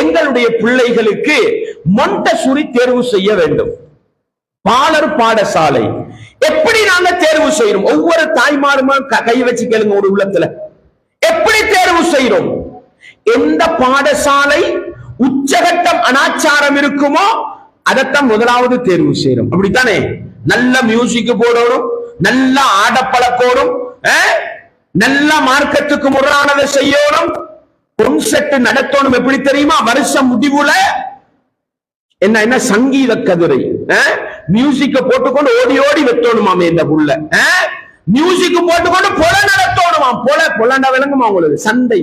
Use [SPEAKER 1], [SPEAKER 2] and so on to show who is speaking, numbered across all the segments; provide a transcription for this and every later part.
[SPEAKER 1] எங்களுடைய பிள்ளைகளுக்கு மொண்டசுரி தேர்வு செய்ய வேண்டும். பாலர் பாடசாலை. எப்படி நாங்க தேர்வு செய்யறோம் ஒவ்வொரு தாய்மாருமா கை வச்சு கேளுங்க ஒரு உள்ளத்துல. எப்படி தேர்வு செய்யறோம் எந்த பாடசாலை உச்சகட்டம் அனாச்சாரம் இருக்குமோ அதைத்தான் முதலாவது தேர்வு செய்யறோம் அப்படித்தானே? நல்ல மியூசிக் போடணும் நல்ல ஆடப்பழக்கோடும் நல்ல மார்க்கத்துக்கு முரணானதை செய்யணும். கொன்செர்ட் நடத்தணும் எப்படி தெரியுமா? வருஷம் முடிவுல என்ன என்ன? சங்கீத கதிரை. மியூசிக்க போட்டுக்கொண்டு ஓடி ஓடி வெட்டணுமாமே இந்த புள்ள மியூசிக் போட்டுக்கொண்டு பொல நடத்தோணுமாம். பொல பொலண்டா விளங்குமா உங்களுக்கு? சந்தை.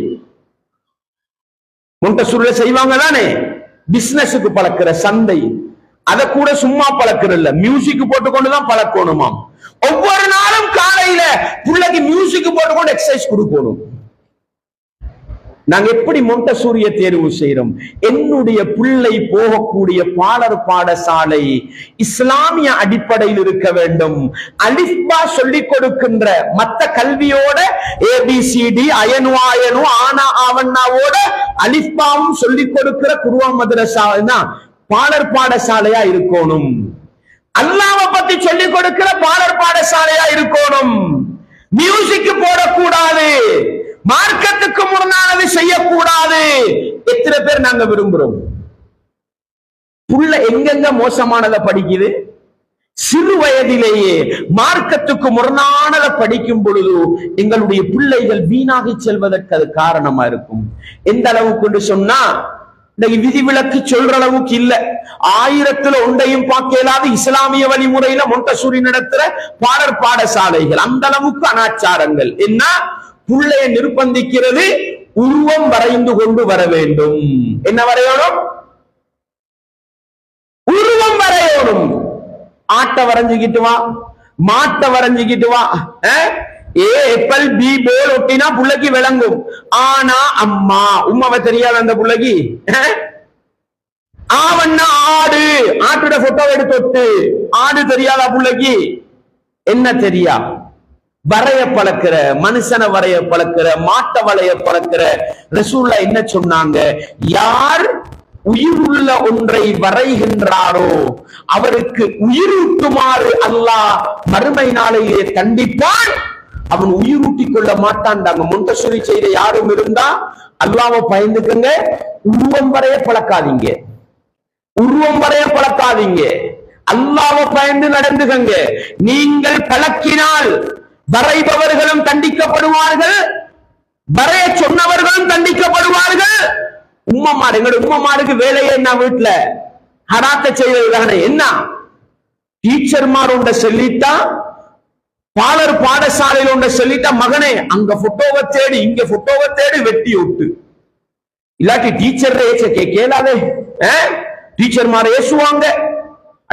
[SPEAKER 1] மொண்டசூர்ல செய்வாங்க தானே? பிசினஸுக்கு பழக்கிற சந்தை. அத கூட சும்மா பழக்கிற இல்ல. மியூசிக் போட்டுக்கொண்டு தான் பழக்கணுமாம். ஒவ்வொரு நாளும் காலையில பிள்ளைக்கு மியூசிக் போட்டுக்கொண்டு எக்ஸசைஸ் கொடுக்கணும். நாங்க எப்படி மொண்டசூரிய தேர்வு செய்யறோம் என்னுடைய பிள்ளை போகக்கூடிய பாலர் பாடசாலை இஸ்லாமிய அடிப்படையில் இருக்க வேண்டும். அலிஃபா சொல்லிக் கொடுக்கின்ற மத்த கல்வியோட ஏபிசிடி அயனு அயனு ஆனா ஆவண்ணாவோட அலிஃபாவும் சொல்லிக் கொடுக்கிற குருவா மதரசா தான் பாலர் பாடசாலையா இருக்கணும். அல்லாவை பத்தி சொல்லிக் கொடுக்கிற பாலர் பாடசாலையா இருக்கணும். மியூசிக் போடக்கூடாது. மார்க்கத்துக்கு முரணானது செய்யக்கூடாது. எத்தனை பேர் நாங்க விரும்புறோம்? புள்ள எங்கெங்க மோசமானதை படிக்குது? சிறு வயதிலேயே மார்க்கத்துக்கு முரணானதை படிக்கும் பொழுது எங்களுடைய பிள்ளைகள் வீணாகி செல்வதற்கு அது காரணமா இருக்கும். எந்த அளவுக்கு சொன்னா இன்னைக்கு விதிவிலக்கு சொல்ற அளவுக்கு இல்ல. ஆயிரத்துல ஒன்றையும் பார்க்கலாது இஸ்லாமிய வழிமுறையில மொண்டசூரி நடத்துற பாடற் பாடசாலைகள் அந்த அளவுக்கு அனாச்சாரங்கள். என்ன? புள்ளைய நிர்பந்திக்கிறது உருவம் வரைந்து கொண்டு வர வேண்டும். என்ன வரையணும்? உருவம் வரையணும். ஆட்டை வரைஞ்சுக்கிட்டு வா மாட்டை வரைஞ்சுக்கிட்டு வா. அஹ்? ஏ எப்பல் பி போல் ஒட்டினா புள்ளைக்கு விளங்கும். ஆனா அம்மா உமாவை தெரியாது அந்த புள்ளைக்கு. ஆவண்ணா ஆடு. ஆட்டோட போட்டோ எடுத்து ஆடு தெரியாதா புள்ளைக்கு. என்ன தெரியா? வரைய பழக்கிற மனுஷனை வரைய பழக்கிற மாட்டை வளைய பழக்கிற ரசூல்லா என்ன சொன்னாங்க? யார் உயிருள்ள ஒன்றை வரைகின்றாரோ அவருக்கு உயிரூட்டுமாறு அல்லாஹ் மறுமை நாளையே கண்டிப்பான் அவன் உயிரூட்டிக் கொள்ள மாட்டான்டாங்க. முண்டசொலி செய்த யாரும் இருந்தா அல்லாம பயந்துக்குங்க. உருவம் வரைய பழக்காதீங்க உருவம் வரைய பழக்காதீங்க அல்லாவ பயந்து நடந்துகங்க நீங்கள் பழக்கினால் வரைபவர்களும் தண்டிக்கப்படுவார்கள். வரைய சொன்னவர்களும் தண்டிக்கப்படுவார்கள். உம்மமாடு எங்களோட உம்மமாருக்கு வேலையே என்ன வீட்டுல ஹராத்த செய்வது தானே என்ன? டீச்சர்மார் உண்ட சொல்லிட்டா பாலர் பாடசாலையில் உண்ட சொல்லிட்டா மகனே அங்க போட்டோவை தேடி இங்க போட்டோவை தேடி வெட்டி விட்டு. இல்லாட்டி டீச்சர் ஏச்ச கேளாதே. கேளாதே டீச்சர்மார ஏசுவாங்க.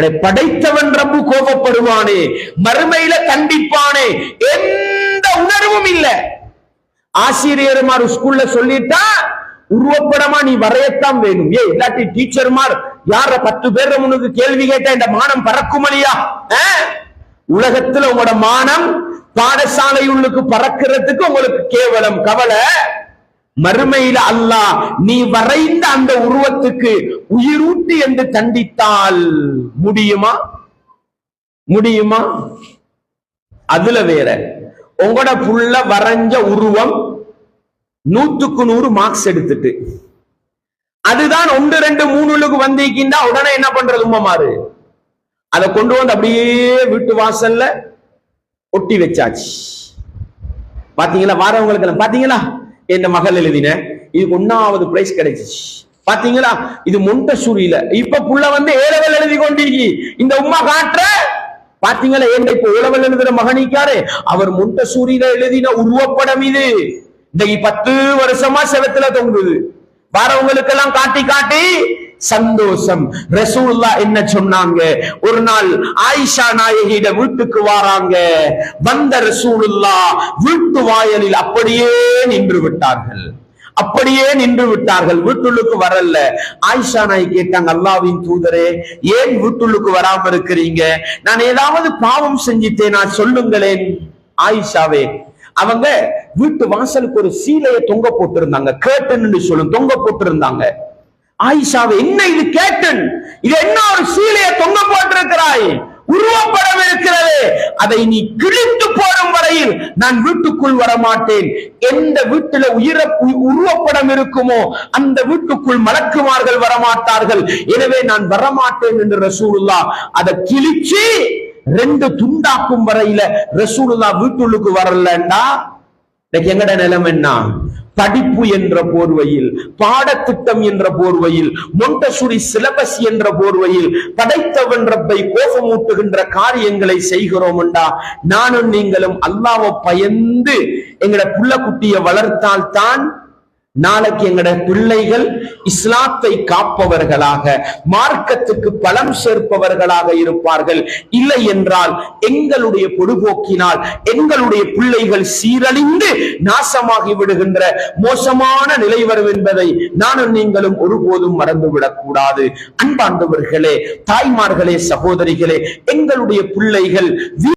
[SPEAKER 1] அடே படைத்தவன் ரப்பு கோபப்படுவானே மறுமையில கண்டிப்பானே எந்த உணர்வும் இல்ல. ஆசிரியர்மார் ஸ்கூல்ல சொல்லிட்டா உருவப்படமா நீ வரையத்தான் வேணும். ஏ இல்லாட்டி டீச்சர்மார் யார பத்து பேர் உனக்கு கேள்வி கேட்டா இந்த மானம் பறக்குமலியா அஹ்? உலகத்துல உங்களோட மானம் பாடசாலை உள்ளுக்கு பறக்கிறதுக்கு உங்களுக்கு கேவலம் கவலை. மறுமையில அல்லாஹ் நீ வரைந்த அந்த உருவத்துக்கு உயிரூட்டு என்று தண்டித்தால் முடியுமா? முடியுமா? அதுல வேற. உங்களோட புள்ள வரைஞ்ச உருவம் நூத்துக்கு நூறு மார்க்ஸ் எடுத்துட்டு. அதுதான் ஒன்று ரெண்டு மூணுலுக்கு வந்திருக்கின்றா உடனே என்ன பண்றது உம்மமாறு அதை கொண்டு வந்து அப்படியே வீட்டு வாசல்ல ஒட்டி வச்சாச்சு. பாத்தீங்களா? வாரவங்களுக்கு பாத்தீங்களா? என் மகள் எழுதின. இதுக்கு ஒன்னாவது பிரைஸ் கிடைச்சிச்சு. பாத்தீங்களா? இது மொண்டசூரியில. இப்ப புள்ள வந்து ஏலவல் எழுதி கொண்டிருக்கி. இந்த உம்மா காட்டுற? பாத்தீங்களா? ஏன் இப்ப உழவல் எழுதுற மகனிக்காரு? அவர் மொண்டசூரியில எழுதின உருவப்படம் இது. இன்னைக்கு பத்து வருஷமா செவத்துல தொங்குது. வரவங்களுக்கெல்லாம் காட்டி காட்டி சந்தோஷம். ரசூல்லா என்ன சொன்னாங்க? ஒரு நாள் ஆயிஷா நாயகியிட வீட்டுக்கு வாராங்க. வந்த ரசூலுல்லா வீட்டு வாயலில் அப்படியே நின்று விட்டார்கள். அப்படியே நின்று விட்டார்கள். வீட்டுள்ளுக்கு வரல. ஆயிஷா நாய் கேட்டாங்க அல்லாவின் தூதரே ஏன் வீட்டுள்ளுக்கு வராம இருக்கிறீங்க? நான் ஏதாவது பாவம் செஞ்சிட்டேன் நான் சொல்லுங்களேன். ஆயிஷாவே அவங்க வீட்டு வாசலுக்கு ஒரு சீலையை தொங்க போட்டிருந்தாங்க. கேட்டுன்னு சொல்லும் தொங்க போட்டிருந்தாங்க. ஆயிஷாவை என்ன இது கேட்டன்? இது என்ன ஒரு சீலையை தொங்க போட்டிருக்கிறாய்? உருவப்படம் இருக்கிறது அதை நீ கிழித்து போடும் வரையில் நான் வீட்டுக்குள் வர மாட்டேன் எந்த வீட்டுல உயிர உ- உருவப்படம் இருக்குமோ அந்த வீட்டுக்குள் மலக்குமார்கள் வரமாட்டார்கள். எனவே நான் வரமாட்டேன் என்று ரசூலுல்லா அதை கிழிச்சு ரெண்டு துண்டாக்கும் வரையில ரசூலுல்லா வீட்டுள்ளுக்கு வரலண்டா? இன்னைக்கு எங்கட நிலம் என்ன படிப்பு என்ற போர்வையில் பாடத்திட்டம் என்ற போர்வையில் மொண்டசுரி சிலபஸ் என்ற போர்வையில் படைத்தவன் ரப்பை கோபமூட்டுகின்ற காரியங்களை செய்கிறோம் என்றா நானும் நீங்களும் அல்லாவை பயந்து எங்கட புள்ள குட்டியை வளர்த்தால் தான் நாளைக்கு எங்கட பிள்ளைகள் இஸ்லாத்தை காப்பவர்களாக மார்க்கத்துக்கு பலம் சேர்ப்பவர்களாக இருப்பார்கள். இல்லை என்றால் எங்களுடைய பொடுபோக்கினால் எங்களுடைய பிள்ளைகள் சீரழிந்து நாசமாகி விடுகின்ற மோசமான நிலை வரும் என்பதை நானும் நீங்களும் ஒருபோதும் மறந்துவிடக் கூடாது அன்பாண்டவர்களே தாய்மார்களே சகோதரிகளே எங்களுடைய பிள்ளைகள்